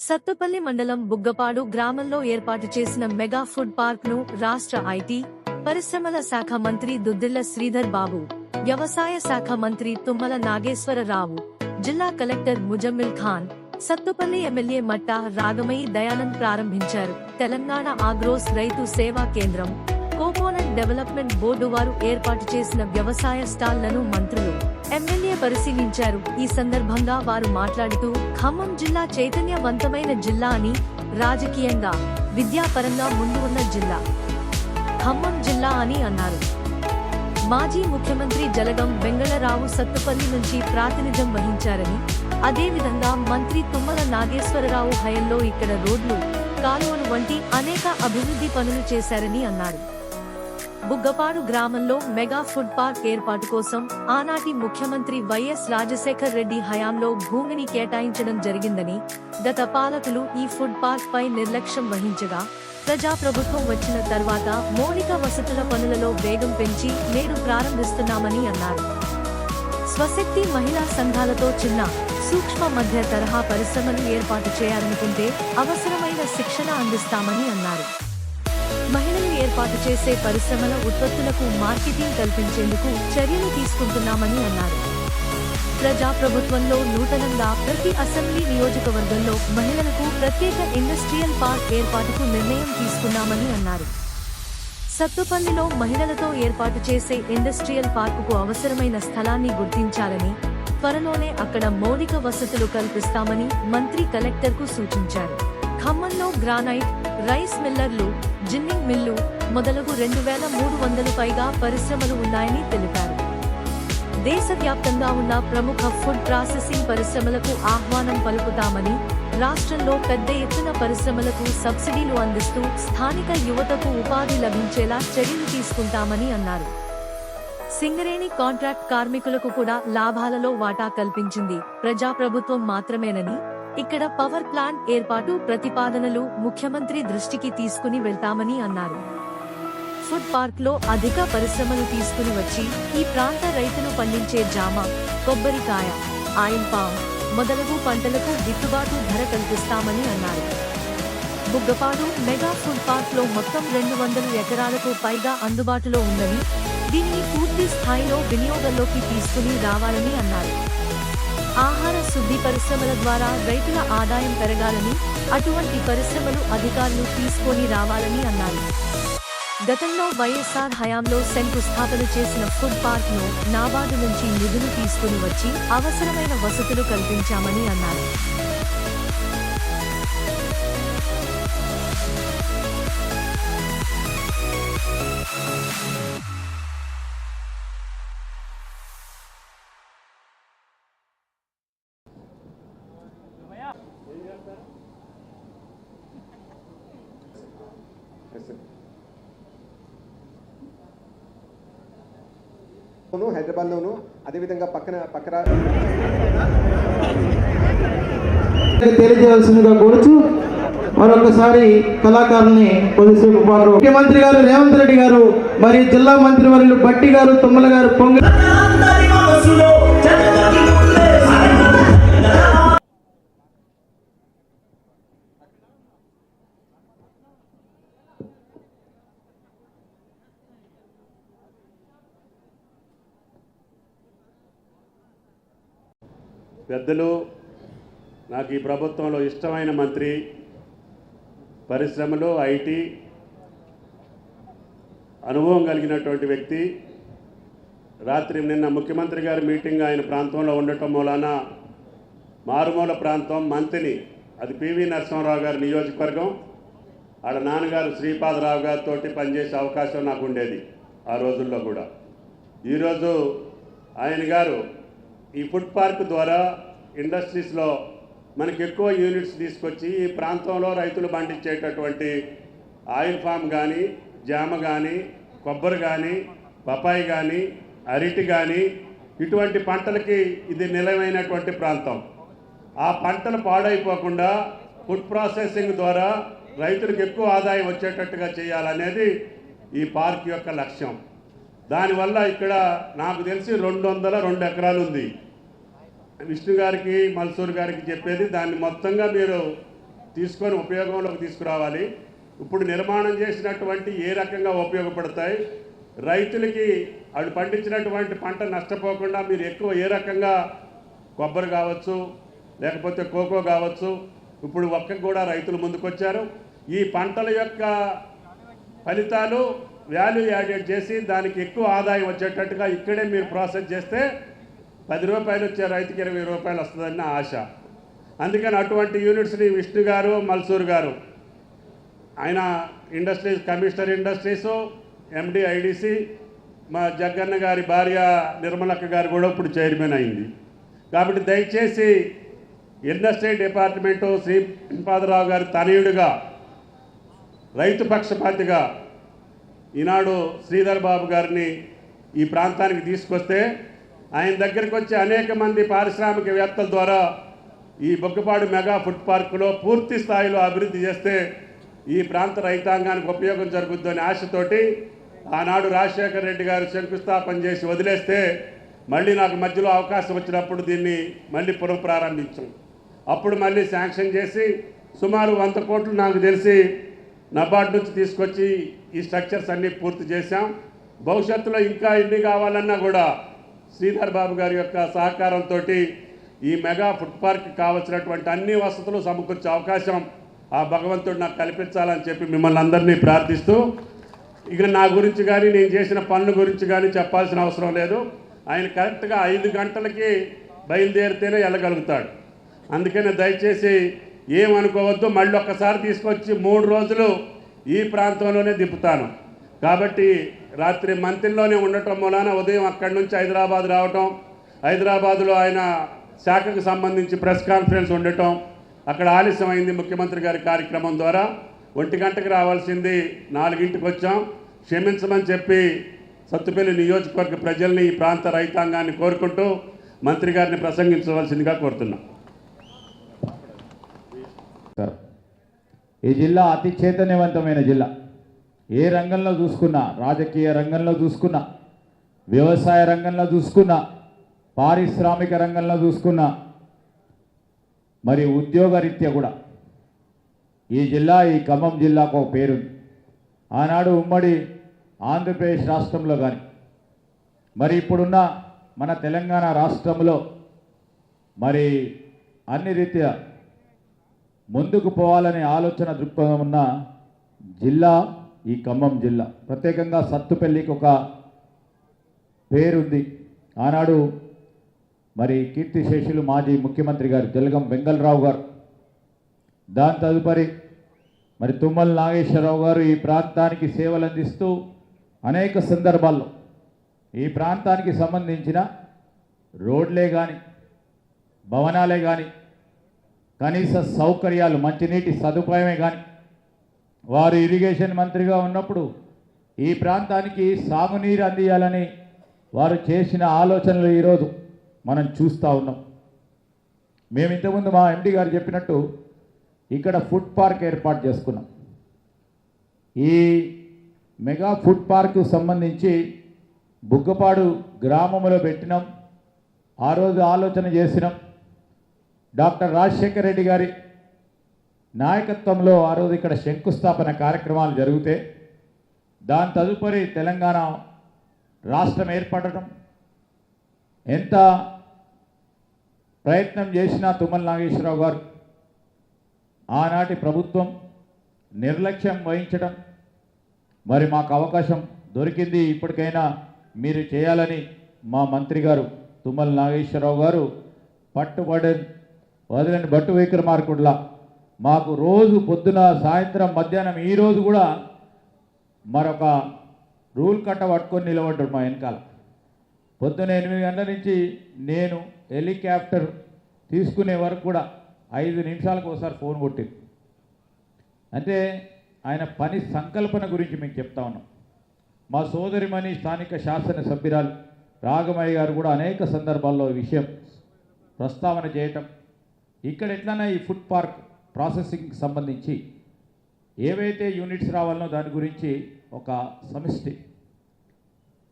సత్తుపల్లి మండలం బుగ్గపాడు గ్రామంలో ఏర్పాటు చేసిన మెగా ఫుడ్ పార్క్ను రాష్ట్ర ఐటీ పరిశ్రమల శాఖ మంత్రి దుద్దిల్ల శ్రీధర్ బాబు వ్యవసాయ శాఖ మంత్రి తుమ్మల నాగేశ్వరరావు జిల్లా కలెక్టర్ ముజమ్మిల్ ఖాన్ సత్తుపల్లి ఎమ్మెల్యే మట్టా రాగమయి దయానంద్ ప్రారంభించారు. తెలంగాణ ఆగ్రోస్ రైతు సేవా కేంద్రం కోకోనట్ డెవలప్మెంట్ బోర్డు వారు ఏర్పాటు చేసిన వ్యవసాయ స్టాళ్ళను మంత్రులు ఎమ్మెల్యే పరిశీలించారు. ఈ సందర్భంగా వారు మాట్లాడుతూ ఖమ్మం జిల్లా చైతన్యవంతమైన జిల్లా అని రాజకీయంగా విద్యాపరంగా ముందు ఉన్న జిల్లా. ఖమ్మం జిల్లా అని అన్నారు. మాజీ ముఖ్యమంత్రి జలగం వెంగళరావు సత్తుపల్లి నుంచి ప్రాతినిధ్యం వహించారని అదేవిధంగా మంత్రి తుమ్మల నాగేశ్వరరావు హయంలో ఇక్కడ రోడ్లు కాలువలు వంటి అనేక అభివృద్ధి పనులు చేశారని అన్నారు. బుగ్గపాడు గ్రామంలో మెగా ఫుడ్ పార్క్ ఏర్పాటు కోసం ఆనాటి ముఖ్యమంత్రి వైఎస్ రాజశేఖర్ రెడ్డి హయాంలో భూమిని కేటాయించడం జరిగిందని గత పాలకులు ఈ ఫుడ్ పార్క్ పై నిర్లక్ష్యం వహించగా ప్రజాప్రభుత్వం వచ్చిన తర్వాత మౌలిక వసతుల పనులలో వేగం పెంచి నేడు ప్రారంభిస్తున్నామని అన్నారు. స్వశక్తి మహిళా సంఘాలతో చిన్న సూక్ష్మ మధ్య తరహా పరిశ్రమలు ఏర్పాటు చేయాలనుకుంటే అవసరమైన శిక్షణ అందిస్తామని అన్నారు. ఏర్పాటు చేసే పరిశ్రమల ఉత్పత్తులకు మార్కెటింగ్ కల్పించేందుకు చర్యలు తీసుకుంటున్నామని అన్నారు. ప్రజాప్రభుత్వంలో నూతనంగా ప్రతి అసెంబ్లీ నియోజకవర్గంలో మహిళలకు ప్రత్యేక ఇండస్ట్రియల్ పార్క్ ఏర్పాటుకు నిర్ణయం తీసుకున్నామని అన్నారు. సత్తుపల్లిలో మహిళలతో ఏర్పాటు చేసే ఇండస్ట్రియల్ పార్కుకు అవసరమైన స్థలాన్ని గుర్తించాలని త్వరలోనే అక్కడ మౌలిక వసతులు కల్పిస్తామని మంత్రి కలెక్టర్కు సూచించారు. ఖమ్మంలో గ్రానైట్ రైస్ మిల్లర్లు జిన్నింగ్ మిల్లు మొదలగు రెండు వేల మూడు వందలు పైగా పరిశ్రమలు ఉన్నాయని తెలిపారు. దేశవ్యాప్తంగా ఉన్న ప్రముఖ ఫుడ్ ప్రాసెసింగ్ పరిశ్రమలకు ఆహ్వానం పలుకుతామని రాష్ట్రంలో పెద్ద ఎత్తున పరిశ్రమలకు సబ్సిడీలు అందిస్తూ స్థానిక యువతకు ఉపాధి లభించేలా చర్యలు తీసుకుంటామని అన్నారు. సింగరేణి కాంట్రాక్ట్ కార్మికులకు కూడా లాభాలలో వాటా కల్పించింది ప్రజాప్రభుత్వం మాత్రమేనని ఇక్కడ పవర్ ప్లాంట్ ఏర్పాటు ప్రతిపాదనలు ముఖ్యమంత్రి దృష్టికి తీసుకుని వెళ్తామని అన్నారు. ఫుడ్ పార్క్లో అధిక పరిశ్రమలు తీసుకుని వచ్చి ఈ ప్రాంత రైతులు పండించే జామ కొబ్బరికాయ ఆయిల్ పామ్ మొదలగు పంటలకు గిట్టుబాటు ధర కల్పిస్తామని అన్నారు. బుగ్గపాడు మెగా ఫుడ్ పార్క్లో మొత్తం రెండు వందల ఎకరాలకు పైగా అందుబాటులో ఉందని దీనిని పూర్తి స్థాయిలో వినియోగంలోకి తీసుకుని రావాలని అన్నారు. ఆహార శుద్ధి పరిశ్రమల ద్వారా రైతుల ఆదాయం పెరగాలని అటువంటి పరిశ్రమలు అధికారులు తీసుకొని రావాలని అన్నారు. గతంలో వైఎస్ఆర్ హయాంలో శంకుస్థాపన చేసిన ఫుడ్ పార్క్ను నాబార్డు నుంచి నిధులు తీసుకుని వచ్చి అవసరమైన వసతులు కల్పించామని అన్నారు. హైదరాబాద్లోను అదేవిధంగా పక్కన పక్కన తెలియజేయాల్సిందిగా కోరుచు మరొకసారి కళాకారుల్ని కొద్దిసేపు పాటు ముఖ్యమంత్రి గారు రేవంత్ రెడ్డి గారు మరియు జిల్లా మంత్రి వర్యులు బట్టి గారు తుమ్మల గారు పొంగ పెద్దలు నాకు ఈ ప్రభుత్వంలో ఇష్టమైన మంత్రి పరిశ్రమలు ఐటీ అనుభవం కలిగినటువంటి వ్యక్తి. రాత్రి నిన్న ముఖ్యమంత్రి గారి మీటింగ్ ఆయన ప్రాంతంలో ఉండటం మూలాన మారుమూల ప్రాంతం మంతిని అది పివి నరసింహరావు గారి నియోజకవర్గం. ఆడ నాన్నగారు శ్రీపాదరావు గారితో పనిచేసే అవకాశం నాకు ఉండేది ఆ రోజుల్లో కూడా. ఈరోజు ఆయన గారు ఈ ఫుడ్ పార్క్ ద్వారా ఇండస్ట్రీస్లో మనకి ఎక్కువ యూనిట్స్ తీసుకొచ్చి ఈ ప్రాంతంలో రైతులు పండించేటటువంటి ఆయిల్ ఫామ్ కానీ జామ కానీ కొబ్బరి కానీ పపాయి కానీ అరటి కానీ ఇటువంటి పంటలకి ఇది నిలవైనటువంటి ప్రాంతం. ఆ పంటలు పాడైపోకుండా ఫుడ్ ప్రాసెసింగ్ ద్వారా రైతులకు ఎక్కువ ఆదాయం వచ్చేటట్టుగా చేయాలనేది ఈ పార్క్ యొక్క లక్ష్యం. దానివల్ల ఇక్కడ నాకు తెలిసి రెండు వందల రెండు ఎకరాలు ఉంది విష్ణు గారికి మల్సూర్ గారికి చెప్పేది దాన్ని మొత్తంగా మీరు తీసుకొని ఉపయోగంలోకి తీసుకురావాలి. ఇప్పుడు నిర్మాణం చేసినటువంటి ఏ రకంగా ఉపయోగపడతాయి? రైతులకి వాళ్ళు పండించినటువంటి పంట నష్టపోకుండా మీరు ఎక్కువ ఏ రకంగా కొబ్బరి కావచ్చు లేకపోతే కోకో కావచ్చు ఇప్పుడు ఒక్క కూడా రైతులు ముందుకొచ్చారు. ఈ పంటల యొక్క ఫలితాలు వాల్యూ యాడెడ్ చేసి దానికి ఎక్కువ ఆదాయం వచ్చేటట్టుగా ఇక్కడే మీరు ప్రాసెస్ చేస్తే పది రూపాయలు వచ్చే రైతుకి ఇరవై రూపాయలు వస్తుందని నా ఆశ. అందుకని అటువంటి యూనిట్స్ని విష్ణు గారు మల్సూర్ గారు ఆయన industries commissioner industries MD IDC మా జగ్గన్న గారి భార్య నిర్మలక్క గారు కూడా ఇప్పుడు చైర్మన్ అయింది. కాబట్టి దయచేసి ఇండస్ట్రీ డిపార్ట్మెంటు శ్రీపాదరావు గారి తనయుడిగా రైతు పక్షపాతిగా ఈనాడు శ్రీధర్ బాబు గారిని ఈ ప్రాంతానికి తీసుకొస్తే ఆయన దగ్గరికి వచ్చి అనేక మంది పారిశ్రామికవేత్తల ద్వారా ఈ బొగ్గపాడు మెగా ఫుడ్ పార్కులో పూర్తి స్థాయిలో అభివృద్ధి చేస్తే ఈ ప్రాంత రైతాంగానికి ఉపయోగం జరుగుద్దని ఆశతోటి ఆనాడు రాజశేఖర రెడ్డి గారు శంకుస్థాపన చేసి వదిలేస్తే మళ్ళీ నాకు మధ్యలో అవకాశం వచ్చినప్పుడు దీన్ని మళ్ళీ పునఃప్రారంభించాం. అప్పుడు మళ్ళీ శాంక్షన్ చేసి సుమారు వంద కోట్లు నాకు తెలిసి నబార్డ్ నుంచి తీసుకొచ్చి ఈ స్ట్రక్చర్స్ అన్నీ పూర్తి చేశాం. భవిష్యత్తులో ఇంకా ఎన్ని కావాలన్నా కూడా శ్రీధర్ బాబు గారి యొక్క సహకారంతో ఈ మెగా ఫుడ్ పార్క్ కావలసినటువంటి అన్ని వసతులు సమకూర్చే అవకాశం ఆ భగవంతుడు నాకు కల్పించాలని చెప్పి మిమ్మల్ని అందరినీ ప్రార్థిస్తూ ఇక నా గురించి కానీ నేను చేసిన పనుల గురించి కానీ చెప్పాల్సిన అవసరం లేదు. ఆయన కరెక్ట్గా ఐదు గంటలకి బయలుదేరితేనే వెళ్ళగలుగుతాడు. అందుకని దయచేసి ఏమనుకోవద్దు మళ్ళీ ఒక్కసారి తీసుకొచ్చి మూడు రోజులు ఈ ప్రాంతంలోనే దింపుతాను. కాబట్టి రాత్రి మంత్రిలోనే ఉండటం మూలాన ఉదయం అక్కడి నుంచి హైదరాబాద్ రావటం హైదరాబాద్లో ఆయన శాఖకు సంబంధించి ప్రెస్ కాన్ఫరెన్స్ ఉండటం అక్కడ ఆలస్యమైంది ముఖ్యమంత్రి గారి కార్యక్రమం ద్వారా. ఒంటి గంటకు రావాల్సింది నాలుగింటికి వచ్చాం. క్షమించమని చెప్పి సత్తుపల్లి నియోజకవర్గ ప్రజల్ని ఈ ప్రాంత రైతాంగాన్ని కోరుకుంటూ మంత్రి గారిని ప్రసంగించవలసిందిగా కోరుతున్నాం. ఈ జిల్లా అతి చైతన్యవంతమైన జిల్లా. ఏ రంగంలో చూసుకున్నా రాజకీయ రంగంలో చూసుకున్నా వ్యవసాయ రంగంలో చూసుకున్నా పారిశ్రామిక రంగంలో చూసుకున్నా మరి ఉద్యోగరీత్యా కూడా. ఈ జిల్లా ఈ ఖమ్మం జిల్లాకు ఒక పేరుంది. ఆనాడు ఉమ్మడి ఆంధ్రప్రదేశ్ రాష్ట్రంలో కానీ మరి ఇప్పుడున్న మన తెలంగాణ రాష్ట్రంలో మరి అన్ని రీత్యా ముందుకు పోవాలనే ఆలోచన దృక్పథం ఉన్న జిల్లా ఈ ఖమ్మం జిల్లా. ప్రత్యేకంగా సత్తుపల్లికి ఒక పేరుంది. ఆనాడు మరి కీర్తిశేషులు మాజీ ముఖ్యమంత్రి గారు జలగం వెంగళరావు గారు. దాని తదుపరి మరి తుమ్మల నాగేశ్వరరావు గారు ఈ ప్రాంతానికి సేవలు అందిస్తూ అనేక సందర్భాల్లో ఈ ప్రాంతానికి సంబంధించిన రోడ్లే కానీ భవనాలే కానీ కనీస సౌకర్యాలు మంచినీటి సదుపాయమే కానీ వారు ఇరిగేషన్ మంత్రిగా ఉన్నప్పుడు ఈ ప్రాంతానికి సాగునీరు అందియాలని వారు చేసిన ఆలోచనలు ఈరోజు మనం చూస్తూ ఉన్నాం. మేము ఇంతకుముందు మా ఎండి గారు చెప్పినట్టు ఇక్కడ ఫుడ్ పార్క్ ఏర్పాటు చేసుకున్నాం. ఈ మెగా ఫుడ్ పార్క్ సంబంధించి బుగ్గపాడు గ్రామంలో పెట్టినాం. ఆ రోజు ఆలోచన చేసినాం. డాక్టర్ రాజశేఖర రెడ్డి గారి నాయకత్వంలో ఆ రోజు ఇక్కడ శంకుస్థాపన కార్యక్రమాలు జరిగితే దాని తదుపరి తెలంగాణ రాష్ట్రం ఏర్పడటం ఎంత ప్రయత్నం చేసినా తుమ్మల నాగేశ్వరరావు గారు ఆనాటి ప్రభుత్వం నిర్లక్ష్యం వహించడం మరి మాకు అవకాశం దొరికింది ఇప్పటికైనా మీరు చేయాలని మా మంత్రి గారు తుమ్మల నాగేశ్వరరావు గారు పట్టుబడి వదిలిన బట్టు విక్రమార్కుడులా మాకు రోజు పొద్దున సాయంత్రం మధ్యాహ్నం ఈరోజు కూడా మరొక రూల్ కట్ట పట్టుకొని నిలబడ్డాడు మా వెనకాల. పొద్దున ఎనిమిది గంటల నుంచి నేను హెలికాప్టర్ తీసుకునే వరకు కూడా ఐదు నిమిషాలకు ఒకసారి ఫోన్ కొట్టింది. అంటే ఆయన పని సంకల్పన గురించి మేము చెప్తా ఉన్నాం. మా సోదరిమణి స్థానిక శాసన సభ్యురాలు రాగమయ్య గారు కూడా అనేక సందర్భాల్లో విషయం ప్రస్తావన చేయటం. ఇక్కడ ఎట్లన్నా ఈ ఫుడ్ పార్క్ ప్రాసెసింగ్కి సంబంధించి ఏవైతే యూనిట్స్ రావాలనో దాని గురించి ఒక సమిష్టి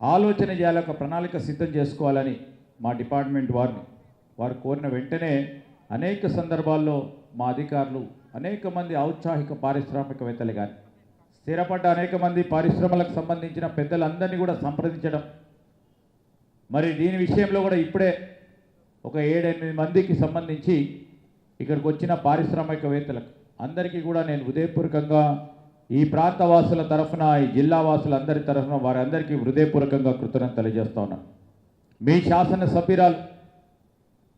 ఆలోచన చేయాలి ఒక ప్రణాళిక సిద్ధం చేసుకోవాలని మా డిపార్ట్మెంట్ వారిని వారు కోరిన వెంటనే అనేక సందర్భాల్లో మా అధికారులు అనేక మంది ఔత్సాహిక పారిశ్రామికవేత్తలు కానీ స్థిరపడ్డ అనేక మంది పరిశ్రమలకు సంబంధించిన పెద్దలందరినీ కూడా సంప్రదించడం. మరి దీని విషయంలో కూడా ఇప్పుడే ఒక ఏడెనిమిది మందికి సంబంధించి ఇక్కడికి వచ్చిన పారిశ్రామికవేత్తలకు అందరికీ కూడా నేను హృదయపూర్వకంగా ఈ ప్రాంత వాసుల తరఫున ఈ జిల్లా వాసులందరి తరఫున వారందరికీ హృదయపూర్వకంగా కృతజ్ఞత తెలియజేస్తా ఉన్నాను మీ శాసన సభ్యురాలు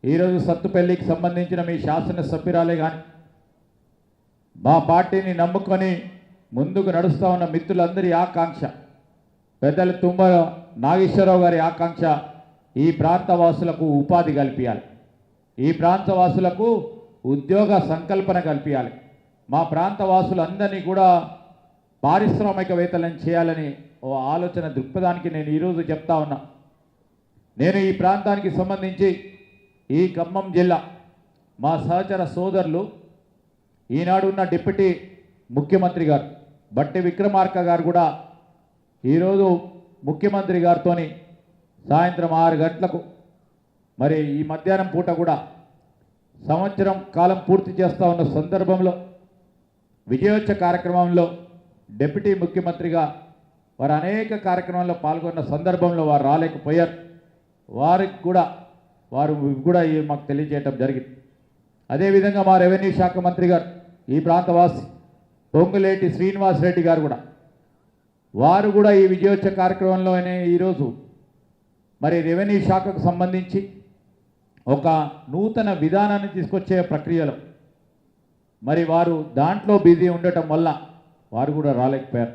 ఈరోజు సత్తుపల్లికి సంబంధించిన మీ శాసన సభ్యురాలే కానీ మా పార్టీని నమ్ముకొని ముందుకు నడుస్తూ ఉన్న మిత్రులందరి ఆకాంక్ష పెద్దలు తుంబ నాగేశ్వరరావు గారి ఆకాంక్ష ఈ ప్రాంత వాసులకు ఉపాధి కల్పించాలి ఈ ప్రాంత వాసులకు ఉద్యోగ సంకల్పన కల్పించాలి మా ప్రాంత వాసులందరినీ కూడా పారిశ్రామికవేత్తలను చేయాలని ఓ ఆలోచన దృక్పథానికి నేను ఈరోజు చెప్తా ఉన్నా. నేను ఈ ప్రాంతానికి సంబంధించి ఈ ఖమ్మం జిల్లా మా సహచర సోదరులు ఈనాడు ఉన్న డిప్యూటీ ముఖ్యమంత్రి గారు బట్టి విక్రమార్క గారు కూడా ఈరోజు ముఖ్యమంత్రి గారితో సాయంత్రం ఆరు గంటలకు మరి ఈ మధ్యాహ్నం పూట కూడా సంవత్సరం కాలం పూర్తి చేస్తూ ఉన్న సందర్భంలో విజయోత్సవ కార్యక్రమంలో డిప్యూటీ ముఖ్యమంత్రిగా వారు అనేక కార్యక్రమాల్లో పాల్గొన్న సందర్భంలో వారు రాలేకపోయారు. వారికి కూడా వారు కూడా మాకు తెలియజేయటం జరిగింది. అదేవిధంగా మా రెవెన్యూ శాఖ మంత్రి గారు ఈ ప్రాంతవాసి పొంగులేటి శ్రీనివాస్ రెడ్డి గారు కూడా వారు కూడా ఈ విజయోత్సవ కార్యక్రమంలోనే ఈరోజు మరి రెవెన్యూ శాఖకు సంబంధించి ఒక నూతన విధానాన్ని తీసుకొచ్చే ప్రక్రియలో. మరి వారు దాంట్లో బిజీ ఉండటం వల్ల వారు కూడా రాలేకపోయారు.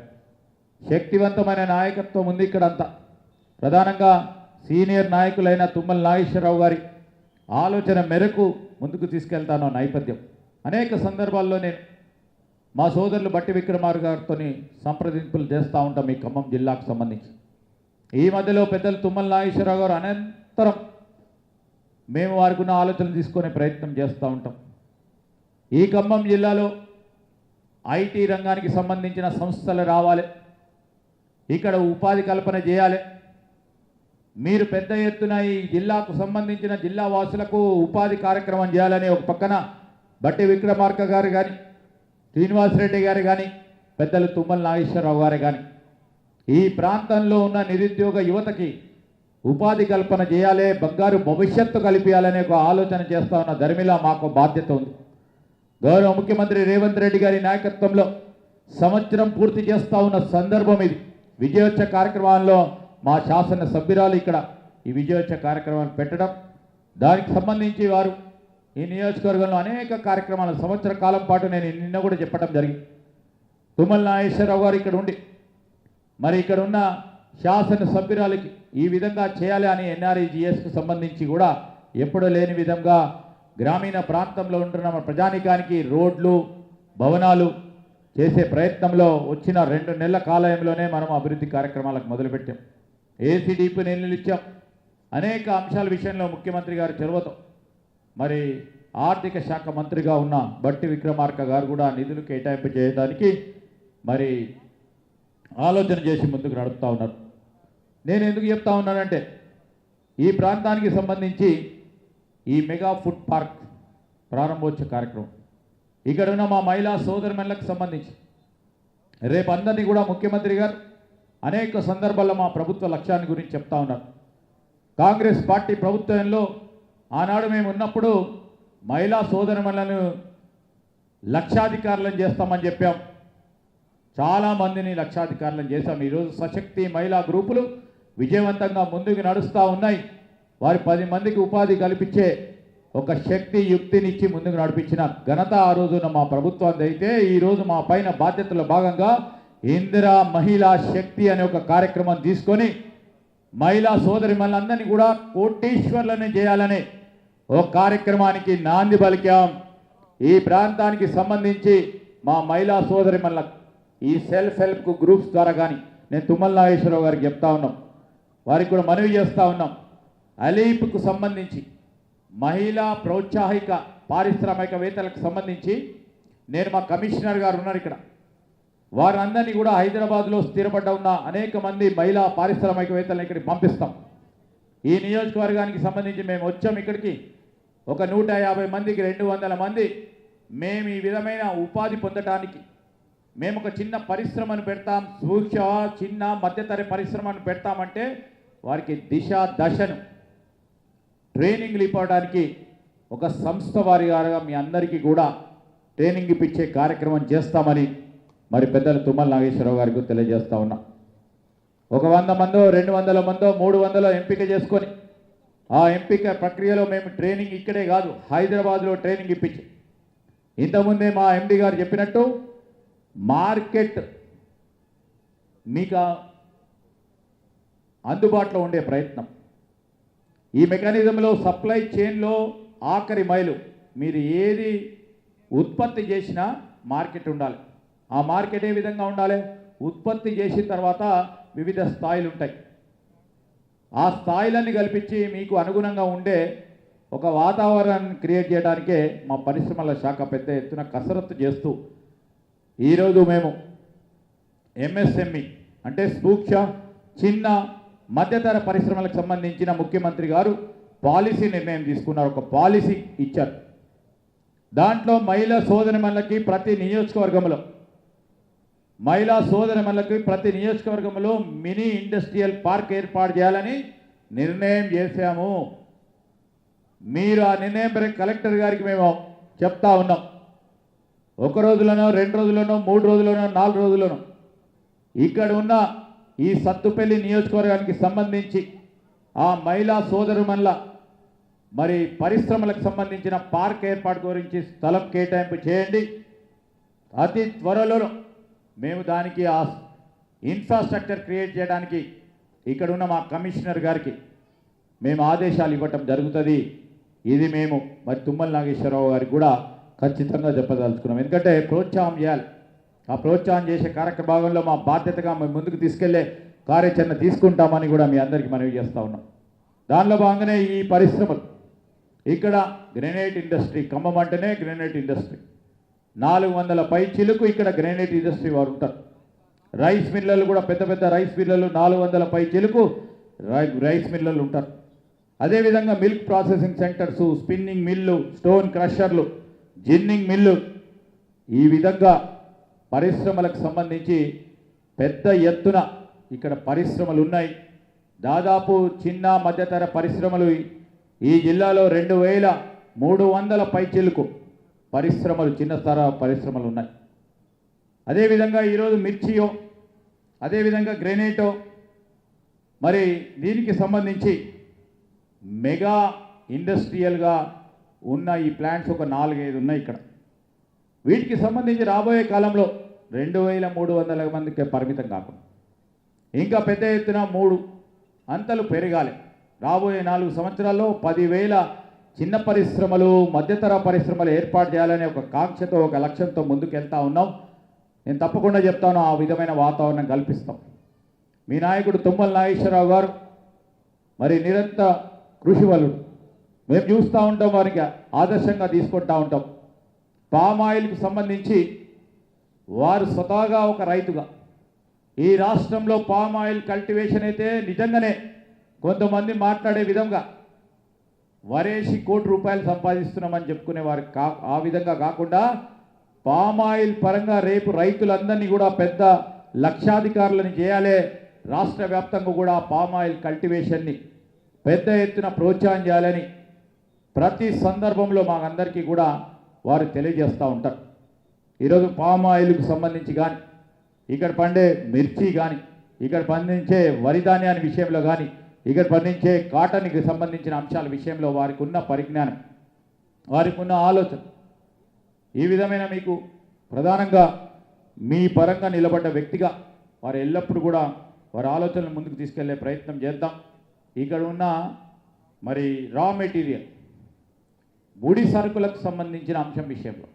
శక్తివంతమైన నాయకత్వం ఉంది ఇక్కడంతా. ప్రధానంగా సీనియర్ నాయకులైన తుమ్మల నాగేశ్వరరావు గారి ఆలోచన మేరకు ముందుకు తీసుకెళ్తాను నేపథ్యం. అనేక సందర్భాల్లో నేను మా సోదరులు బట్టి విక్రమార్ గారితో సంప్రదింపులు చేస్తూ ఉంటాం ఈ ఖమ్మం జిల్లాకు సంబంధించి. ఈ మధ్యలో పెద్దలు తుమ్మల నాగేశ్వరరావు గారు అనంతరం మేము వారికి ఉన్న ఆలోచనలు తీసుకునే ప్రయత్నం చేస్తూ ఉంటాం. ఈ ఖమ్మం జిల్లాలో ఐటీ రంగానికి సంబంధించిన సంస్థలు రావాలి. ఇక్కడ ఉపాధి కల్పన చేయాలి. మీరు పెద్ద ఎత్తున ఈ జిల్లాకు సంబంధించిన జిల్లా వాసులకు ఉపాధి కార్యక్రమం చేయాలని ఒక పక్కన బట్టి విక్రమార్క గారు కానీ శ్రీనివాసరెడ్డి గారు కానీ పెద్దలు తుమ్మల నాగేశ్వరరావు గారు కానీ ఈ ప్రాంతంలో ఉన్న నిరుద్యోగ యువతకి ఉపాధి కల్పన చేయాలి బంగారు భవిష్యత్తు కలిపించాలనే ఒక ఆలోచన చేస్తా ఉన్న ధర్మిలా మాకు బాధ్యత ఉంది. గౌరవ ముఖ్యమంత్రి రేవంత్ రెడ్డి గారి నాయకత్వంలో సంవత్సరం పూర్తి చేస్తా ఉన్న సందర్భం ఇది. విజయోత్సవ కార్యక్రమాల్లో మా శాసన సభ్యురాలు ఇక్కడ ఈ విజయోత్సవ కార్యక్రమాన్ని పెట్టడం దానికి సంబంధించి వారు ఈ నియోజకవర్గంలో అనేక కార్యక్రమాలు సంవత్సర కాలం పాటు నేను నిన్న కూడా చెప్పడం జరిగింది. తుమ్మల నాగేశ్వరరావు గారు ఇక్కడ ఉండి మరి ఇక్కడ ఉన్న శాసనసభ్యురాలకి ఈ విధంగా చేయాలి అని ఎన్ఆర్ఈజిఎస్కి సంబంధించి కూడా ఎప్పుడూ లేని విధంగా గ్రామీణ ప్రాంతంలో ఉంటున్న ప్రజానికానికి రోడ్లు భవనాలు చేసే ప్రయత్నంలో వచ్చిన రెండు నెలల కాలంలోనే మనం అభివృద్ధి కార్యక్రమాలకు మొదలుపెట్టాం. ఏసీడీపీ నిధులు ఇచ్చాం. అనేక అంశాల విషయంలో ముఖ్యమంత్రి గారు చొరవతో మరి ఆర్థిక శాఖ మంత్రిగా ఉన్న బట్టి విక్రమార్క గారు కూడా నిధులు కేటాయింపు చేయడానికి మరి ఆలోచన చేసి ముందుకు నడుపుతా ఉన్నారు. నేను ఎందుకు చెప్తా ఉన్నానంటే ఈ ప్రాంతానికి సంబంధించి ఈ మెగా ఫుడ్ పార్క్ ప్రారంభోత్సవ కార్యక్రమం. ఇక్కడ ఉన్న మా మహిళా సోదరుమణులకు సంబంధించి రేపు అందరినీ కూడా ముఖ్యమంత్రి గారు అనేక సందర్భాల్లో మా ప్రభుత్వ లక్ష్యాన్ని గురించి చెప్తా ఉన్నారు. కాంగ్రెస్ పార్టీ ప్రభుత్వంలో ఆనాడు మేము ఉన్నప్పుడు మహిళా సోదరుమణులను లక్షాధికారులను చేస్తామని చెప్పాం. చాలా మందిని లక్షాధికారులను చేశాం. ఈరోజు సశక్తి మహిళా గ్రూపులు విజయవంతంగా ముందుకు నడుస్తూ ఉన్నాయి. వారి పది మందికి ఉపాధి కల్పించే ఒక శక్తి యుక్తినిచ్చి ముందుకు నడిపించిన ఘనత ఆ రోజున మా ప్రభుత్వాన్ని అయితే ఈరోజు మా పైన బాధ్యతలో భాగంగా ఇందిరా మహిళా శక్తి అనే ఒక కార్యక్రమం తీసుకొని మహిళా సోదరి మనందరినీ కూడా కోటీశ్వర్లని చేయాలని ఒక కార్యక్రమానికి నాంది పలికాం. ఈ ప్రాంతానికి సంబంధించి మా మహిళా సోదరి ఈ సెల్ఫ్ హెల్ప్ గ్రూప్స్ ద్వారా కానీ నేను తుమ్మల నాగేశ్వరరావు గారికి చెప్తా ఉన్నాం. వారికి కూడా మనవి చేస్తూ ఉన్నాం. అలీప్కు సంబంధించి మహిళా ప్రోత్సాహిక పారిశ్రామికవేత్తలకు సంబంధించి నేను మా కమిషనర్ గారు ఉన్నారు ఇక్కడ. వారందరినీ కూడా హైదరాబాద్లో స్థిరపడ్డ ఉన్న అనేక మంది మహిళా పారిశ్రామికవేత్తలను ఇక్కడికి పంపిస్తాం. ఈ నియోజకవర్గానికి సంబంధించి మేము వచ్చాం ఇక్కడికి. ఒక నూట యాభై మందికి రెండు వందల మంది. మేము ఈ విధమైన ఉపాధి పొందడానికి మేము ఒక చిన్న పరిశ్రమను పెడతాం సూక్ష్మ చిన్న మధ్యతర పరిశ్రమను పెడతామంటే వారికి దిశ దశను ట్రైనింగ్లు ఇవ్వడానికి ఒక సంస్థ వారిగా మీ అందరికీ కూడా ట్రైనింగ్ ఇప్పించే కార్యక్రమం చేస్తామని మరి పెద్దలు తుమ్మల నాగేశ్వరరావు గారికి తెలియజేస్తా ఉన్నా. ఒక వంద మందో రెండు వందల మందో మూడు వందలో ఎంపిక చేసుకొని ఆ ఎంపిక ప్రక్రియలో మేము ట్రైనింగ్ ఇక్కడే కాదు హైదరాబాద్లో ట్రైనింగ్ ఇప్పించి. ఇంతకుముందే మా ఎండి గారు చెప్పినట్టు మార్కెట్ మీకు అందుబాటులో ఉండే ప్రయత్నం. ఈ మెకానిజంలో సప్లై చైన్లో ఆఖరి మైలు మీరు ఏది ఉత్పత్తి చేసినా మార్కెట్ ఉండాలి. ఆ మార్కెట్ ఏ విధంగా ఉండాలి? ఉత్పత్తి చేసిన తర్వాత వివిధ స్థాయిలు ఉంటాయి. ఆ స్థాయిలన్నీ కల్పించి మీకు అనుగుణంగా ఉండే ఒక వాతావరణాన్ని క్రియేట్ చేయడానికే మా పరిశ్రమల శాఖ పెద్ద ఎత్తున కసరత్తు చేస్తూ ఈరోజు మేము ఎంఎస్ఎంఈ అంటే సూక్ష్మ చిన్న మధ్యతర పరిశ్రమలకు సంబంధించిన ముఖ్యమంత్రి గారు పాలసీ నిర్ణయం తీసుకున్నారు. ఒక పాలసీ ఇచ్చారు. దాంట్లో మహిళా సోదరిమణులకి ప్రతి నియోజకవర్గంలో మహిళా సోదరిమణులకి ప్రతి నియోజకవర్గంలో మినీ ఇండస్ట్రియల్ పార్క్ ఏర్పాటు చేయాలని నిర్ణయం చేశాము. మీరు ఆ నిర్ణయం కలెక్టర్ గారికి మేము చెప్తా ఉన్నాం. ఒక రోజులోనో రెండు రోజుల్లోనో మూడు రోజుల్లోనో నాలుగు రోజుల్లోనో ఇక్కడ ఉన్న ఈ సత్తుపల్లి నియోజకవర్గానికి సంబంధించి ఆ మహిళా సోదరుమల్ల మరి పరిశ్రమలకు సంబంధించిన పార్క్ ఏర్పాటు గురించి స్థలం కేటాయింపు చేయండి. అతి త్వరలో మేము దానికి ఆ ఇన్ఫ్రాస్ట్రక్చర్ క్రియేట్ చేయడానికి ఇక్కడ ఉన్న మా కమిషనర్ గారికి మేము ఆదేశాలు ఇవ్వటం జరుగుతుంది. ఇది మేము మరి తుమ్మల నాగేశ్వరరావు గారికి కూడా ఖచ్చితంగా చెప్పదలుచుకున్నాం. ఎందుకంటే ప్రోత్సాహం చేయాలి. ఆ ప్రోత్సాహం చేసే కార్యక్రమ భాగంలో మా బాధ్యతగా మేము ముందుకు తీసుకెళ్ళే కార్యాచరణ తీసుకుంటామని కూడా మీ అందరికీ మనవి చేస్తూ ఉన్నాం. దానిలో భాగంగానే ఈ పరిశ్రమలు. ఇక్కడ గ్రెనైట్ ఇండస్ట్రీ ఖమ్మం అంటేనే గ్రెనైట్ ఇండస్ట్రీ. నాలుగు వందల పై చిలుకు ఇక్కడ గ్రెనైట్ ఇండస్ట్రీ వారు ఉంటారు. రైస్ మిల్లలు కూడా పెద్ద పెద్ద రైస్ మిల్లలు నాలుగు వందల పై చిలుకు రై- రైస్ మిల్లలు ఉంటారు. అదేవిధంగా milk processing centres spinning mill stone క్రషర్లు ginning mill ఈ విధంగా పరిశ్రమలకు సంబంధించి పెద్ద ఎత్తున ఇక్కడ పరిశ్రమలు ఉన్నాయి. దాదాపు చిన్న మధ్యతర పరిశ్రమలు ఈ- జిల్లాలో రెండు వేల మూడు వందల పైచిలుకు పరిశ్రమలు చిన్న స్థర పరిశ్రమలు ఉన్నాయి. అదేవిధంగా ఈరోజు మిర్చియో అదేవిధంగా గ్రెనేటో మరి దీనికి సంబంధించి మెగా ఇండస్ట్రియల్గా ఉన్న ఈ ప్లాంట్స్ ఒక నాలుగైదు ఉన్నాయి ఇక్కడ. వీటికి సంబంధించి రాబోయే కాలంలో రెండు వేల మూడు వందల మందికి పరిమితం కాకుండా ఇంకా పెద్ద ఎత్తున మూడు అంతలు పెరగాలి. రాబోయే నాలుగు సంవత్సరాల్లో పదివేల చిన్న పరిశ్రమలు మధ్యతర పరిశ్రమలు ఏర్పాటు చేయాలనే ఒక కాంక్షతో ఒక లక్ష్యంతో ముందుకెళ్తా ఉన్నాం. నేను తప్పకుండా చెప్తాను ఆ విధమైన వాతావరణం కల్పిస్తాం. మీ నాయకుడు తుమ్మల నాగేశ్వరరావు గారు మరి నిరంతర కృషి వలుడు మేము చూస్తూ ఉంటాం వారికి ఆదర్శంగా తీసుకుంటూ ఉంటాం. పామాయిల్కి సంబంధించి వారు స్వతహాగా ఒక రైతుగా. ఈ రాష్ట్రంలో పామాయిల్ కల్టివేషన్ అయితే నిజంగానే కొంతమంది మాట్లాడే విధంగా వరేసి కోటి రూపాయలు సంపాదిస్తున్నామని చెప్పుకునే వారికి కా ఆ విధంగా కాకుండా పామాయిల్ పరంగా రేపు రైతులందరినీ కూడా పెద్ద లక్షాధికారులను చేయాలి. రాష్ట్ర వ్యాప్తంగా కూడా పామాయిల్ కల్టివేషన్ని పెద్ద ఎత్తున ప్రోత్సాహం చేయాలని ప్రతి సందర్భంలో మాకందరికీ కూడా వారు తెలియజేస్తూ ఉంటారు. ఈరోజు పామ్ ఆయిల్కు సంబంధించి కానీ ఇక్కడ పండే మిర్చి కానీ ఇక్కడ పండించే వరి ధాన్యాన్ని విషయంలో కానీ ఇక్కడ పండించే కాటన్కి సంబంధించిన అంశాల విషయంలో వారికి ఉన్న పరిజ్ఞానం వారికి ఉన్న ఆలోచన ఈ విధమైన మీకు ప్రధానంగా మీ పరంగా నిలబడ్డ వ్యక్తిగా వారు ఎల్లప్పుడూ కూడా వారి ఆలోచనలు ముందుకు తీసుకెళ్ళే ప్రయత్నం చేద్దాం. ఇక్కడ ఉన్న మరి రా మెటీరియల్ ముడి సరుకులకు సంబంధించిన అంశం విషయంలో.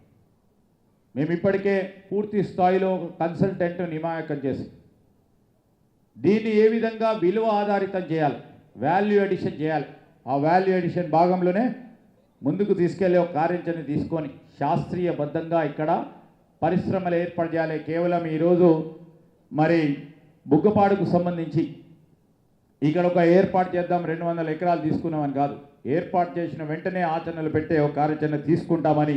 మేము ఇప్పటికే పూర్తి స్థాయిలో కన్సల్టెంట్ నిమాయకం చేసి దీన్ని ఏ విధంగా విలువ ఆధారితం చేయాలి వాల్యూ ఎడిషన్ చేయాలి ఆ వాల్యూ ఎడిషన్ భాగంలోనే ముందుకు తీసుకెళ్ళే ఒక కార్యాచరణ తీసుకొని శాస్త్రీయబద్ధంగా ఇక్కడ పరిశ్రమలు ఏర్పాటు కేవలం ఈరోజు మరి బుగ్గపాడుకు సంబంధించి ఇక్కడ ఒక ఏర్పాటు చేద్దాం రెండు వందల ఎకరాలు తీసుకున్నామని కాదు. ఏర్పాటు చేసిన వెంటనే ఆచరణలు పెట్టే ఒక కార్యాచరణ తీసుకుంటామని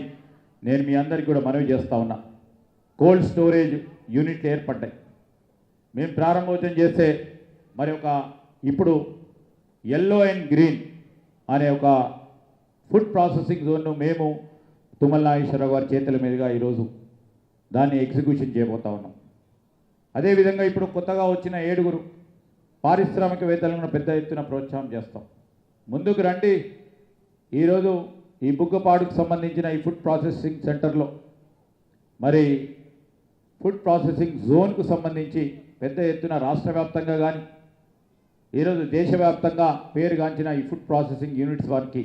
నేను మీ అందరికీ కూడా మనవి చేస్తా ఉన్నా. కోల్డ్ స్టోరేజ్ యూనిట్లు ఏర్పడ్డాయి. మేము ప్రారంభోత్సవం చేస్తే మరి ఒక ఇప్పుడు ఎల్లో అండ్ గ్రీన్ అనే ఒక ఫుడ్ ప్రాసెసింగ్ జోన్ను మేము తుమ్మల నాగేశ్వరరావు గారి చేతుల మీదుగా ఈరోజు దాన్ని ఎగ్జిక్యూషన్ చేయబోతా ఉన్నాం. అదేవిధంగా ఇప్పుడు కొత్తగా వచ్చిన ఏడుగురు పారిశ్రామికవేత్తలను కూడా పెద్ద ఎత్తున ప్రోత్సాహం చేస్తాం. ముందుకు రండి. ఈరోజు ఈ బుగ్గపాడుకు సంబంధించిన ఈ ఫుడ్ ప్రాసెసింగ్ సెంటర్లో మరి ఫుడ్ ప్రాసెసింగ్ జోన్కు సంబంధించి పెద్ద ఎత్తున రాష్ట్ర వ్యాప్తంగా కానీ ఈరోజు దేశవ్యాప్తంగా పేరుగాంచిన ఈ ఫుడ్ ప్రాసెసింగ్ యూనిట్స్ వారికి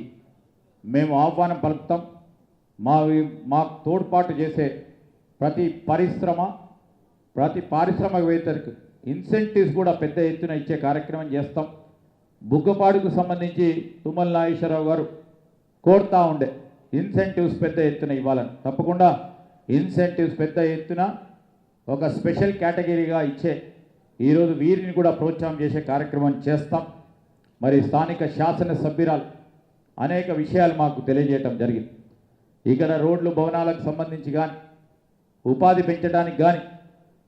మేము ఆహ్వానం పలుకుతాం. మా మా తోడ్పాటు చేసే ప్రతి పరిశ్రమ ప్రతి పారిశ్రామికవేత్తలకు ఇన్సెంటివ్స్ కూడా పెద్ద ఎత్తున ఇచ్చే కార్యక్రమం చేస్తాం. బుగ్గపాడుకు సంబంధించి తుమ్మల నాగేశ్వరరావు గారు కోరుతా ఉండే ఇన్సెంటివ్స్ పెద్ద ఎత్తున ఇవ్వాలని. తప్పకుండా ఇన్సెంటివ్స్ పెద్ద ఎత్తున ఒక స్పెషల్ కేటగిరీగా ఇచ్చే ఈరోజు వీరిని కూడా ప్రోత్సాహం చేసే కార్యక్రమం చేస్తాం. మరి స్థానిక శాసనసభ్యురాలు అనేక విషయాలు మాకు తెలియజేయటం జరిగింది. ఇక్కడ రోడ్లు భవనాలకు సంబంధించి కానీ ఉపాధి పెంచడానికి కానీ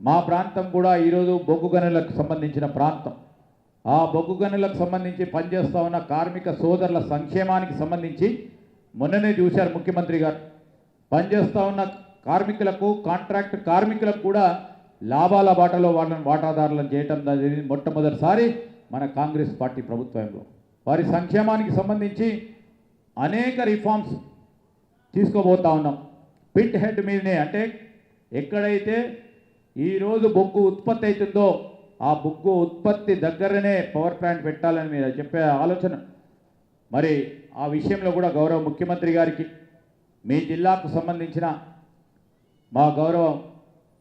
మా ప్రాంతం కూడా ఈరోజు బొగ్గు గనులకు సంబంధించిన ప్రాంతం. ఆ బొగ్గు గనులకు సంబంధించి పనిచేస్తూ ఉన్న కార్మిక సోదరుల సంక్షేమానికి సంబంధించి మొన్ననే చూశారు ముఖ్యమంత్రి గారు. పనిచేస్తూ ఉన్న కార్మికులకు కాంట్రాక్ట్ కార్మికులకు కూడా లాభాల బాటలో వాళ్ళని వాటాదారులను చేయటం జరిగింది మొట్టమొదటిసారి మన కాంగ్రెస్ పార్టీ ప్రభుత్వంలో. వారి సంక్షేమానికి సంబంధించి అనేక రిఫార్మ్స్ తీసుకోబోతా ఉన్నాం. పిట్ హెడ్ మీదనే అంటే ఎక్కడైతే ఈరోజు బొగ్గు ఉత్పత్తి అవుతుందో ఆ బొగ్గు ఉత్పత్తి దగ్గరనే పవర్ ప్లాంట్ పెట్టాలని మీరు చెప్పే ఆలోచన. మరి ఆ విషయంలో కూడా గౌరవ ముఖ్యమంత్రి గారికి మీ జిల్లాకు సంబంధించిన మా గౌరవ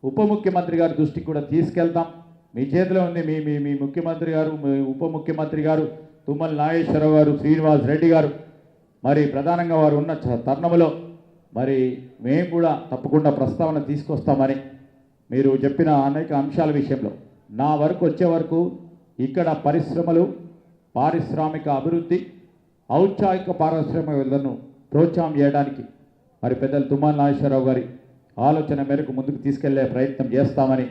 ఉప ముఖ్యమంత్రి గారి దృష్టికి కూడా తీసుకెళ్తాం. మీ చేతిలో ఉంది మీ మీ మీ ముఖ్యమంత్రి గారు మీ ఉప ముఖ్యమంత్రి గారు తుమ్మల నాగేశ్వరరావు గారు శ్రీనివాస్ రెడ్డి గారు. మరి ప్రధానంగా వారు ఉన్న చ- తరుణంలో మరి మేము కూడా తప్పకుండా ప్రస్తావన తీసుకొస్తామని మీరు చెప్పిన అనేక అంశాల విషయంలో నా వరకు వచ్చే వరకు ఇక్కడ పరిశ్రమలు పారిశ్రామిక అభివృద్ధి ఔత్సాహిక పారిశ్రామికలను ప్రోత్సాహం చేయడానికి మరి పెద్దలు తుమ్మల నాగేశ్వరరావు గారి ఆలోచన మేరకు ముందుకు తీసుకెళ్ళే ప్రయత్నం చేస్తామని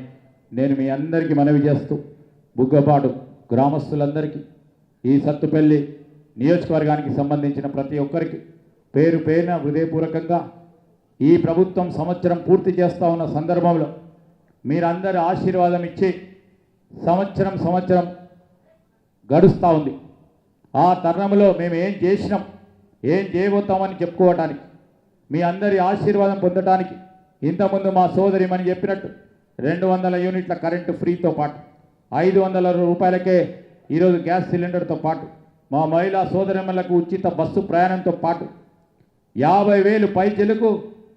నేను మీ అందరికీ మనవి చేస్తూ బుగ్గపాడు గ్రామస్తులందరికీ ఈ సత్తుపల్లి నియోజకవర్గానికి సంబంధించిన ప్రతి ఒక్కరికి పేరు పేరున హృదయపూర్వకంగా ఈ ప్రభుత్వం సంవత్సరం పూర్తి చేస్తా ఉన్న సందర్భంలో మీరందరి ఆశీర్వాదం ఇచ్చి సంవత్సరం సంవత్సరం గడుస్తూ ఉంది. ఆ తరుణంలో మేము ఏం చేసినాం ఏం చేయబోతామని చెప్పుకోవటానికి మీ అందరి ఆశీర్వాదం పొందటానికి ఇంతకుముందు మా సోదరిమని చెప్పినట్టు రెండు వందల యూనిట్ల కరెంటు ఫ్రీతో పాటు ఐదు వందల రూపాయలకే ఈరోజు గ్యాస్ సిలిండర్తో పాటు మా మహిళా సోదరిమలకు ఉచిత బస్సు ప్రయాణంతో పాటు యాభై వేలు పైచెలకు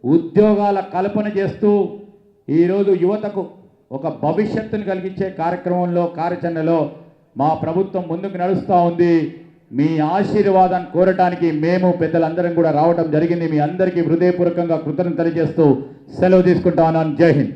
ఉద్యోగాల కల్పన చేస్తూ ఈరోజు యువతకు ఒక భవిష్యత్తును కలిగించే కార్యక్రమంలో కార్యాచరణలో మా ప్రభుత్వం ముందుకు నడుస్తూ ఉంది. మీ ఆశీర్వాదాన్ని కోరటానికి మేము పెద్దలందరం కూడా రావడం జరిగింది. మీ అందరికీ హృదయపూర్వకంగా కృతజ్ఞతలు చేస్తూ సెలవు తీసుకుంటా ఉన్నాను. జై హింద్.